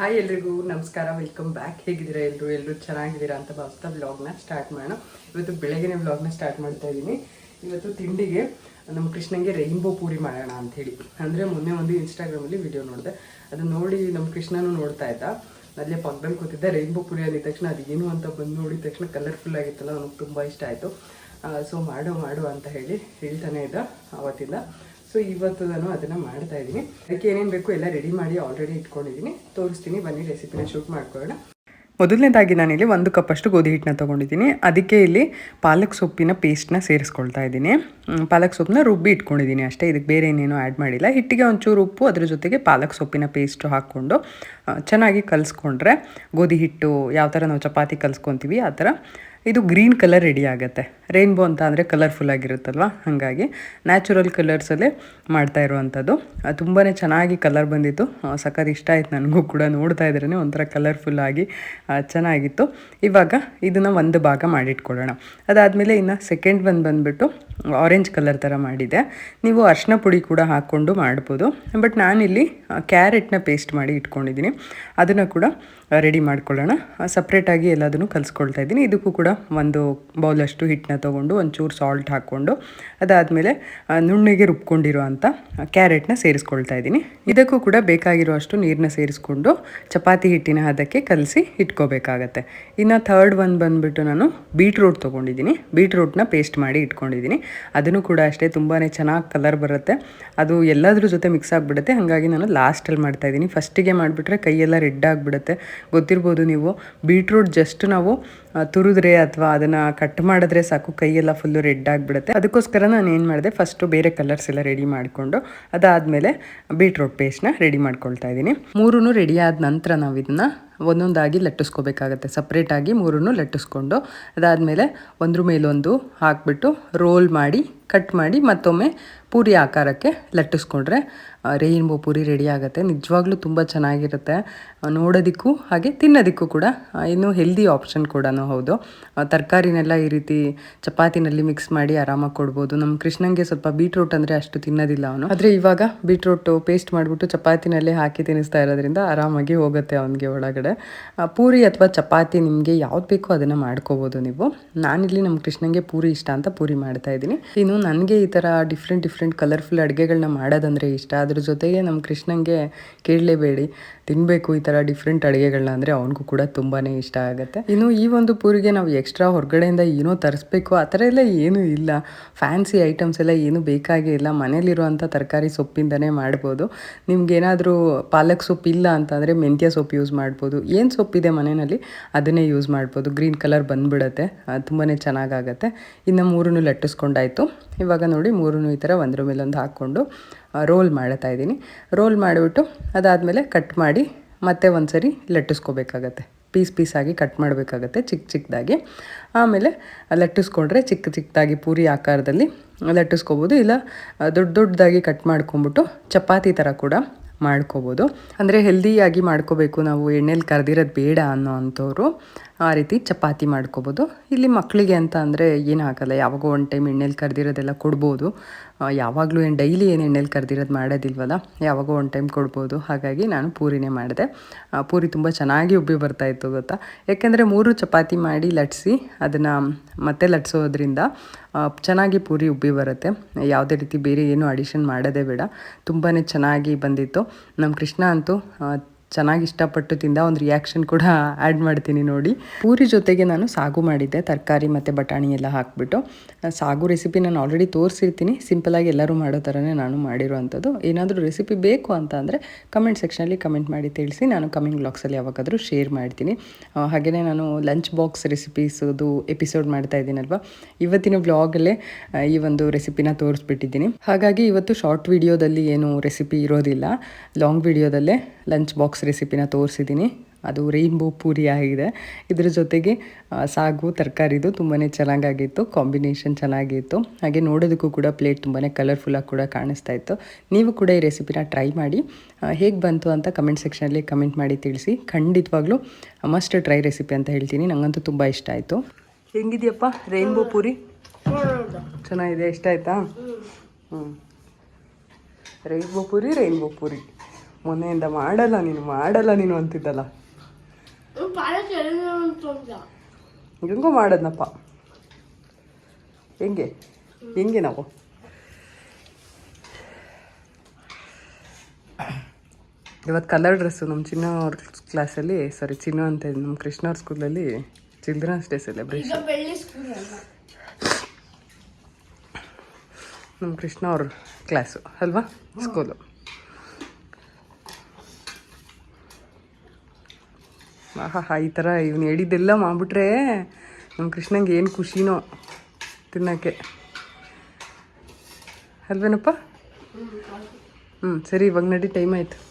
Hi ಎಲ್ರಿಗೂ, ನಮಸ್ಕಾರ welcome back ಹೇಗಿದ್ದೀರಾ ಎಲ್ಲರೂ ಎಲ್ಲರೂ ಚೆನ್ನಾಗಿದ್ದೀರಾ ಅಂತ ಭಾವಿಸ್ತಾ ವ್ಲಾಗ್ನ ಸ್ಟಾರ್ಟ್ ಮಾಡೋಣ. ಇವತ್ತು ಬೆಳಗ್ಗೆನೇ ವ್ಲಾಗ್ನ ಸ್ಟಾರ್ಟ್ ಮಾಡ್ತಾ ಇದ್ದೀನಿ. ಇವತ್ತು ತಿಂಡಿಗೆ ನಮ್ಮ ಕೃಷ್ಣಂಗೆ ರೈನ್ಬೋ ಪೂರಿ ಮಾಡೋಣ ಅಂತ ಹೇಳಿ. ಅಂದರೆ ಮೊನ್ನೆ ಒಂದು ಇನ್ಸ್ಟಾಗ್ರಾಮಲ್ಲಿ ವಿಡಿಯೋ ನೋಡಿದೆ. ಅದು ನೋಡಿ ನಮ್ಮ ಕೃಷ್ಣನೂ ನೋಡ್ತಾ ಇದ್ದ. ಅಲ್ಲೇ ಪಕ್ಕದಲ್ಲಿ ಕೂತಿದ್ದೆ ರೈನ್ಬೋ ಪೂರಿ ಅಂದಿದ ತಕ್ಷಣ ಅದೇನು ಅಂತ ಬಂದು ನೋಡಿದ ತಕ್ಷಣ ಕಲರ್ಫುಲ್ ಆಗಿತ್ತಲ್ಲ ನನಗೆ ತುಂಬ ಇಷ್ಟ ಆಯಿತು. ಸೊ ಮಾಡು ಮಾಡು ಅಂತ ಹೇಳಿ ಹೇಳ್ತಾನೆ ಇದ್ದ ಅವತ್ತಿಂದ. ಸೊ ಇವತ್ತು ನಾನು ಅದನ್ನು ಮಾಡ್ತಾ ಇದ್ದೀನಿ. ಅದಕ್ಕೆ ಏನೇನು ಬೇಕು ಎಲ್ಲ ರೆಡಿ ಮಾಡಿ ಆಲ್ರೆಡಿ ಇಟ್ಕೊಂಡಿದ್ದೀನಿ. ತೋರಿಸ್ತೀನಿ. ಬನ್ನಿ ರೆಸಿಪಿನ ಶೂಟ್ ಮಾಡ್ಕೊಳ್ಳೋಣ. ಮೊದಲನೇದಾಗಿ ನಾನಿಲ್ಲಿ ಒಂದು ಕಪ್ಪಷ್ಟು ಗೋಧಿ ಹಿಟ್ಟನ್ನ ತೊಗೊಂಡಿದ್ದೀನಿ. ಅದಕ್ಕೆ ಇಲ್ಲಿ ಪಾಲಕ್ ಸೊಪ್ಪಿನ ಪೇಸ್ಟ್ನ ಸೇರಿಸ್ಕೊಳ್ತಾ ಇದ್ದೀನಿ. ಪಾಲಕ್ ಸೊಪ್ಪನ್ನ ರುಬ್ಬಿ ಇಟ್ಕೊಂಡಿದ್ದೀನಿ ಅಷ್ಟೇ. ಇದಕ್ಕೆ ಬೇರೆ ಏನೇನು ಆ್ಯಡ್ ಮಾಡಿಲ್ಲ. ಹಿಟ್ಟಿಗೆ ಒಂಚೂರು ಉಪ್ಪು, ಅದ್ರ ಜೊತೆಗೆ ಪಾಲಕ್ ಸೊಪ್ಪಿನ ಪೇಸ್ಟು ಹಾಕ್ಕೊಂಡು ಚೆನ್ನಾಗಿ ಕಲಿಸ್ಕೊಂಡ್ರೆ ಗೋಧಿ ಹಿಟ್ಟು ಯಾವ ಥರ ನಾವು ಚಪಾತಿ ಕಲಿಸ್ಕೊತೀವಿ, ಆ ಥರ ಇದು ಗ್ರೀನ್ ಕಲರ್ ರೆಡಿ ಆಗುತ್ತೆ. ರೈನ್ಬೋ ಅಂತ ಅಂದರೆ ಕಲರ್ಫುಲ್ ಆಗಿರುತ್ತಲ್ವ? ಹಾಗಾಗಿ ನ್ಯಾಚುರಲ್ ಕಲರ್ಸಲ್ಲೇ ಮಾಡ್ತಾ ಇರುವಂಥದ್ದು ತುಂಬಾ ಚೆನ್ನಾಗಿ ಕಲರ್ ಬಂದಿತ್ತು. ಸಖತ್ ಇಷ್ಟ ಆಯ್ತು ನನಗೂ ಕೂಡ ನೋಡ್ತಾ ಇದ್ರೇ ಒಂಥರ ಕಲರ್ಫುಲ್ ಆಗಿ ಚೆನ್ನಾಗಿತ್ತು. ಇವಾಗ ಇದನ್ನು ಒಂದು ಭಾಗ ಮಾಡಿಟ್ಕೊಳ್ಳೋಣ. ಅದಾದಮೇಲೆ ಇನ್ನು ಸೆಕೆಂಡ್ ಬಂದು ಬಂದುಬಿಟ್ಟು ಆರೆಂಜ್ ಕಲರ್ ಥರ ಮಾಡಿದೆ. ನೀವು ಅರ್ಶಿನ ಪುಡಿ ಕೂಡ ಹಾಕ್ಕೊಂಡು ಮಾಡ್ಬೋದು. ಬಟ್ ನಾನಿಲ್ಲಿ ಕ್ಯಾರೆಟ್ನ ಪೇಸ್ಟ್ ಮಾಡಿ ಇಟ್ಕೊಂಡಿದ್ದೀನಿ. ಅದನ್ನು ಕೂಡ ರೆಡಿ ಮಾಡ್ಕೊಳ್ಳೋಣ. ಸಪ್ರೇಟಾಗಿ ಎಲ್ಲದನ್ನು ಕಲಿಸ್ಕೊಳ್ತಾ ಇದ್ದೀನಿ. ಇದಕ್ಕೂ ಕೂಡ ಒಂದು ಬೌಲಷ್ಟು ಹಿಟ್ಟನ್ನ ತೊಗೊಂಡು, ಒಂಚೂರು ಸಾಲ್ಟ್ ಹಾಕ್ಕೊಂಡು, ಅದಾದಮೇಲೆ ನುಣ್ಣಗೆ ರುಬ್ಕೊಂಡಿರೋ ಅಂಥ ಕ್ಯಾರೆಟ್ನ ಸೇರಿಸ್ಕೊಳ್ತಾ ಇದ್ದೀನಿ. ಇದಕ್ಕೂ ಕೂಡ ಬೇಕಾಗಿರುವಷ್ಟು ನೀರನ್ನ ಸೇರಿಸ್ಕೊಂಡು, ಚಪಾತಿ ಹಿಟ್ಟಿನ ಅದಕ್ಕೆ ಕಲಸಿ ಇಟ್ಕೋಬೇಕಾಗತ್ತೆ. ಇನ್ನು ಥರ್ಡ್ ಒಂದು ಬಂದುಬಿಟ್ಟು ನಾನು ಬೀಟ್ರೂಟ್ ತೊಗೊಂಡಿದ್ದೀನಿ. ಬೀಟ್ರೂಟ್ನ ಪೇಸ್ಟ್ ಮಾಡಿ ಇಟ್ಕೊಂಡಿದ್ದೀನಿ. ಅದನ್ನು ಕೂಡ ಅಷ್ಟೇ ತುಂಬಾ ಚೆನ್ನಾಗಿ ಕಲರ್ ಬರುತ್ತೆ. ಅದು ಎಲ್ಲದ್ರ ಜೊತೆ ಮಿಕ್ಸ್ ಆಗಿಬಿಡುತ್ತೆ. ಹಾಗಾಗಿ ನಾನು ಲಾಸ್ಟಲ್ಲಿ ಮಾಡ್ತಾ ಇದ್ದೀನಿ. ಫಸ್ಟಿಗೆ ಮಾಡಿಬಿಟ್ರೆ ಕೈಯೆಲ್ಲ ರೆಡ್ ಆಗಿಬಿಡುತ್ತೆ. ಗೊತ್ತಿರ್ಬೋದು ನೀವು ಬೀಟ್ರೂಟ್ ಜಸ್ಟ್ ನಾವು ತುರಿದ್ರೆ ಅಥವಾ ಅದನ್ನು ಕಟ್ ಮಾಡಿದ್ರೆ ಸಾಕು, ಕೈಯೆಲ್ಲ ಫುಲ್ಲು ರೆಡ್ ಆಗಿಬಿಡುತ್ತೆ. ಅದಕ್ಕೋಸ್ಕರ ನಾನು ಏನು ಮಾಡಿದೆ ಫಸ್ಟು ಬೇರೆ ಕಲರ್ಸ್ ಎಲ್ಲ ರೆಡಿ ಮಾಡಿಕೊಂಡು ಅದಾದಮೇಲೆ ಬೀಟ್ರೂಟ್ ಪೇಸ್ಟ್ನ ರೆಡಿ ಮಾಡ್ಕೊಳ್ತಾ ಇದ್ದೀನಿ. ಮೂರೂ ರೆಡಿ ಆದ ನಂತರ ನಾವು ಇದನ್ನು ಒಂದೊಂದಾಗಿ ಲಟ್ಟಿಸ್ಕೋಬೇಕಾಗತ್ತೆ. ಸಪ್ರೇಟಾಗಿ ಮೂರನ್ನು ಲಟ್ಟಿಸ್ಕೊಂಡು ಅದಾದಮೇಲೆ ಒಂದ್ರ ಮೇಲೊಂದು ಹಾಕಿಬಿಟ್ಟು ರೋಲ್ ಮಾಡಿ ಕಟ್ ಮಾಡಿ ಮತ್ತೊಮ್ಮೆ ಪೂರಿ ಆಕಾರಕ್ಕೆ ಲಟ್ಟಿಸ್ಕೊಂಡ್ರೆ ರೇಯಿನ್ಬೋ ಪೂರಿ ರೆಡಿ ಆಗುತ್ತೆ. ನಿಜವಾಗ್ಲೂ ತುಂಬ ಚೆನ್ನಾಗಿರುತ್ತೆ. ನೋಡೋದಕ್ಕೂ ಹಾಗೆ ತಿನ್ನೋದಕ್ಕೂ ಕೂಡ ಇನ್ನು ಹೆಲ್ದಿ ಆಪ್ಷನ್ ಕೂಡ ಹೌದು. ತರಕಾರಿನೆಲ್ಲ ಈ ರೀತಿ ಚಪಾತಿನಲ್ಲಿ ಮಿಕ್ಸ್ ಮಾಡಿ ಆರಾಮಾಗಿ ಕೊಡ್ಬೋದು. ನಮ್ಮ ಕೃಷ್ಣಂಗೆ ಸ್ವಲ್ಪ ಬೀಟ್ರೂಟ್ ಅಂದರೆ ಅಷ್ಟು ತಿನ್ನೋದಿಲ್ಲ ಅವನು. ಆದರೆ ಇವಾಗ ಬೀಟ್ರೂಟು ಪೇಸ್ಟ್ ಮಾಡಿಬಿಟ್ಟು ಚಪಾತಿನಲ್ಲೇ ಹಾಕಿ ತಿನ್ನಿಸ್ತಾ ಇರೋದ್ರಿಂದ ಆರಾಮಾಗಿ ಹೋಗುತ್ತೆ ಅವನಿಗೆ ಒಳಗಡೆ. ಪೂರಿ ಅಥವಾ ಚಪಾತಿ ನಿಮಗೆ ಯಾವ್ದು ಬೇಕೋ ಅದನ್ನು ಮಾಡ್ಕೋಬೋದು ನೀವು. ನಾನಿಲ್ಲಿ ನಮ್ಮ ಕೃಷ್ಣಂಗೆ ಪೂರಿ ಇಷ್ಟ ಅಂತ ಪೂರಿ ಮಾಡ್ತಾ ಇದ್ದೀನಿ. ಇನ್ನು ನನಗೆ ಈ ಥರ ಡಿಫ್ರೆಂಟ್ ಡಿಫ್ರೆಂಟ್ ಕಲರ್ಫುಲ್ ಅಡುಗೆಗಳನ್ನ ಮಾಡೋದಂದರೆ ಇಷ್ಟ. ಅದ್ರ ಜೊತೆಗೆ ನಮ್ಮ ಕೃಷ್ಣಂಗೆ ಕೇಳಲೇಬೇಡಿ. ತಿನ್ನಬೇಕು ಈ ಥರ ಡಿಫ್ರೆಂಟ್ ಅಡುಗೆಗಳನ್ನ ಅಂದರೆ ಅವನಿಗೂ ಕೂಡ ತುಂಬಾ ಇಷ್ಟ ಆಗುತ್ತೆ. ಇನ್ನು ಈ ಒಂದು ಪೂರಿಗೆ ನಾವು ಎಕ್ಸ್ಟ್ರಾ ಹೊರಗಡೆಯಿಂದ ಏನೋ ತರಿಸ್ಬೇಕು, ಆ ಥರ ಎಲ್ಲ ಏನೂ ಇಲ್ಲ. ಫ್ಯಾನ್ಸಿ ಐಟಮ್ಸ್ ಎಲ್ಲ ಏನೂ ಬೇಕಾಗೇ ಇಲ್ಲ. ಮನೇಲಿರುವಂಥ ತರಕಾರಿ ಸೊಪ್ಪಿಂದನೇ ಮಾಡ್ಬೋದು. ನಿಮ್ಗೇನಾದರೂ ಪಾಲಕ್ ಸೊಪ್ಪು ಇಲ್ಲ ಅಂತಂದರೆ ಮೆಂತ್ಯ ಸೊಪ್ಪು ಯೂಸ್ ಮಾಡ್ಬೋದು. ಏನು ಸೊಪ್ಪಿದೆ ಮನೆಯಲ್ಲಿ, ಅದನ್ನೇ ಯೂಸ್ ಮಾಡ್ಬೋದು. ಗ್ರೀನ್ ಕಲರ್ ಬಂದ್ಬಿಡತ್ತೆ. ತುಂಬಾ ಚೆನ್ನಾಗಾಗತ್ತೆ ಇನ್ನು ಮೂರನ್ನು ಲಟ್ಟಿಸ್ಕೊಂಡಾಯಿತು. ಇವಾಗ ನೋಡಿ ಮೂರನ್ನು ಈ ಥರ ಒಂದ್ರ ಒಂದು ಹಾಕ್ಕೊಂಡು ರೋಲ್ ಮಾಡ್ತಾ ಇದ್ದೀನಿ. ರೋಲ್ ಮಾಡಿಬಿಟ್ಟು ಅದಾದಮೇಲೆ ಕಟ್ ಮಾಡಿ ಮತ್ತೆ ಒಂದು ಸರಿ ಲಟ್ಟಿಸ್ಕೋಬೇಕಾಗತ್ತೆ. ಪೀಸ್ ಪೀಸಾಗಿ ಕಟ್ ಮಾಡಬೇಕಾಗತ್ತೆ ಚಿಕ್ಕ ಚಿಕ್ಕದಾಗಿ ಆಮೇಲೆ ಲಟ್ಟಿಸ್ಕೊಂಡ್ರೆ ಚಿಕ್ಕ ಚಿಕ್ಕದಾಗಿ ಪೂರಿ ಆಕಾರದಲ್ಲಿ ಲಟ್ಟಿಸ್ಕೋಬೋದು. ಇಲ್ಲ ದೊಡ್ಡ ದೊಡ್ಡದಾಗಿ ಕಟ್ ಮಾಡ್ಕೊಂಬಿಟ್ಟು ಚಪಾತಿ ಥರ ಕೂಡ ಮಾಡ್ಕೋಬೋದು. ಅಂದರೆ ಹೆಲ್ದಿಯಾಗಿ ಮಾಡ್ಕೋಬೇಕು ನಾವು ಎಣ್ಣೆಲಿ ಕರೆದಿರೋದು ಬೇಡ ಅನ್ನೋ ಅಂಥವ್ರು ಆ ರೀತಿ ಚಪಾತಿ ಮಾಡ್ಕೋಬೋದು. ಇಲ್ಲಿ ಮಕ್ಕಳಿಗೆ ಅಂತ ಅಂದರೆ ಏನು ಆಗಲ್ಲ ಯಾವಾಗೋ ಒಂದು ಟೈಮ್ ಎಣ್ಣೆಲಿ ಕರೆದಿರೋದೆಲ್ಲ ಕೊಡ್ಬೋದು. ಯಾವಾಗಲೂ ಏನು ಡೈಲಿ ಏನು ಎಣ್ಣೆಲಿ ಕರೆದಿರೋದು ಮಾಡೋದಿಲ್ವಲ್ಲ, ಯಾವಾಗೋ ಒಂದು ಟೈಮ್ ಕೊಡ್ಬೋದು. ಹಾಗಾಗಿ ನಾನು ಪೂರಿನೇ ಮಾಡಿದೆ. ಪೂರಿ ತುಂಬ ಚೆನ್ನಾಗಿ ಉಬ್ಬಿ ಬರ್ತಾ ಇತ್ತು ಗೊತ್ತಾ? ಯಾಕೆಂದರೆ ಮೂರು ಚಪಾತಿ ಮಾಡಿ ಲಟ್ಸಿ ಅದನ್ನು ಮತ್ತೆ ಲಟ್ಸೋದ್ರಿಂದ ಚೆನ್ನಾಗಿ ಪೂರಿ ಉಬ್ಬಿ ಬರುತ್ತೆ. ಯಾವುದೇ ರೀತಿ ಬೇರೆ ಏನು ಅಡಿಷನ್ ಮಾಡೋದೇ ಬೇಡ. ತುಂಬಾ ಚೆನ್ನಾಗಿ ಬಂದಿತ್ತು. ನಮ್ಮ ಕೃಷ್ಣ ಅಂತೂ ಚೆನ್ನಾಗಿ ಇಷ್ಟಪಟ್ಟು ತಿಂದ ಒಂದು ರಿಯಾಕ್ಷನ್ ಕೂಡ ಆ್ಯಡ್ ಮಾಡ್ತೀನಿ ನೋಡಿ. ಪೂರಿ ಜೊತೆಗೆ ನಾನು ಸಾಗು ಮಾಡಿದ್ದೆ, ತರಕಾರಿ ಮತ್ತು ಬಟಾಣಿ ಎಲ್ಲ ಹಾಕ್ಬಿಟ್ಟು. ಸಾಗು ರೆಸಿಪಿ ನಾನು ಆಲ್ರೆಡಿ ತೋರಿಸಿರ್ತೀನಿ. ಸಿಂಪಲಾಗಿ ಎಲ್ಲರೂ ಮಾಡೋ ಥರನೇ ನಾನು ಮಾಡಿರೋವಂಥದ್ದು. ಏನಾದರೂ ರೆಸಿಪಿ ಬೇಕು ಅಂತ ಅಂದರೆ ಕಮೆಂಟ್ ಸೆಕ್ಷನಲ್ಲಿ ಕಮೆಂಟ್ ಮಾಡಿ ತಿಳಿಸಿ. ನಾನು ಕಮಿಂಗ್ ಬ್ಲಾಗ್ಸಲ್ಲಿ ಯಾವಾಗಾದರೂ ಶೇರ್ ಮಾಡ್ತೀನಿ. ಹಾಗೆಯೇ ನಾನು ಲಂಚ್ ಬಾಕ್ಸ್ ರೆಸಿಪೀಸ್ದು ಎಪಿಸೋಡ್ ಮಾಡ್ತಾ ಇದ್ದೀನಲ್ವ? ಇವತ್ತಿನ ಬ್ಲಾಗಲ್ಲೇ ಈ ಒಂದು ರೆಸಿಪಿನ ತೋರಿಸ್ಬಿಟ್ಟಿದ್ದೀನಿ. ಹಾಗಾಗಿ ಇವತ್ತು ಶಾರ್ಟ್ ವಿಡಿಯೋದಲ್ಲಿ ಏನು ರೆಸಿಪಿ ಇರೋದಿಲ್ಲ. ಲಾಂಗ್ ವಿಡಿಯೋದಲ್ಲೇ ಲಂಚ್ ಬಾಕ್ಸ್ ರೆಸಿಪಿನ ತೋರಿಸಿದ್ದೀನಿ ಅದು ರೈನ್ಬೋ ಪೂರಿ ಆಗಿದೆ. ಇದ್ರ ಜೊತೆಗೆ ಸಾಗು, ತರಕಾರಿದು ತುಂಬಾ ಚೆನ್ನಾಗಾಗಿತ್ತು. ಕಾಂಬಿನೇಷನ್ ಚೆನ್ನಾಗಿತ್ತು. ಹಾಗೆ ನೋಡೋದಕ್ಕೂ ಕೂಡ ಪ್ಲೇಟ್ ತುಂಬಾ ಕಲರ್ಫುಲ್ಲಾಗಿ ಕೂಡ ಕಾಣಿಸ್ತಾ ಇತ್ತು. ನೀವು ಕೂಡ ಈ ರೆಸಿಪಿನ ಟ್ರೈ ಮಾಡಿ. ಹೇಗೆ ಬಂತು ಅಂತ ಕಮೆಂಟ್ ಸೆಕ್ಷನಲ್ಲಿ ಕಮೆಂಟ್ ಮಾಡಿ ತಿಳಿಸಿ. ಖಂಡಿತವಾಗ್ಲೂ ಮಸ್ಟ್ ಟ್ರೈ ರೆಸಿಪಿ ಅಂತ ಹೇಳ್ತೀನಿ. ನನಗಂತೂ ತುಂಬ ಇಷ್ಟ ಆಯಿತು. ಹೆಂಗಿದೆಯಪ್ಪ ರೈನ್ಬೋ ಪೂರಿ? ಚೆನ್ನಾಗಿದೆ ಇಷ್ಟ ಆಯಿತಾ? ಹ್ಞೂ ರೈನ್ಬೋ ಪೂರಿ ರೈನ್ಬೋ ಪೂರಿ. ಮೊನ್ನೆಯಿಂದ ಮಾಡಲ್ಲ ನೀನು ಮಾಡಲ್ಲ ನೀನು ಅಂತಿದ್ದಲ್ಲ. ಹೆಂಗೋ ಮಾಡದ್ನಪ್ಪ. ಹೆಂಗೆ? ಹೆಂಗೆ ನಾವು? ಇವತ್ತು ಕಲರ್ ಡ್ರೆಸ್ಸು ನಮ್ಮ ಚಿನ್ನ ಅವ್ರ ಕ್ಲಾಸಲ್ಲಿ ಸಾರಿ ಚಿನ್ನ ಅಂತ ನಮ್ಮ ಕೃಷ್ಣ ಅವ್ರ ಸ್ಕೂಲಲ್ಲಿ ಚಿಲ್ಡ್ರನ್ಸ್ ಡೇ ಸೆಲೆಬ್ರೇಷನ್ ನಮ್ಮ ಕೃಷ್ಣ ಅವ್ರ ಕ್ಲಾಸು ಅಲ್ವಾ? ಸ್ಕೂಲು ಆಹಾ, ಈ ಥರ ಇವ್ನು ಹೇಳಿದ್ದೆಲ್ಲ ಮಾಡಿಬಿಟ್ರೆ ನಮ್ಮ ಕೃಷ್ಣಂಗೆ ಏನು ಖುಷಿನೋ ತಿನ್ನೋಕ್ಕೆ. ಅಲ್ವೇನಪ್ಪ? ಹ್ಞೂ ಸರಿ, ಇವಾಗ ನಡಿ ಟೈಮ್ ಆಯಿತು.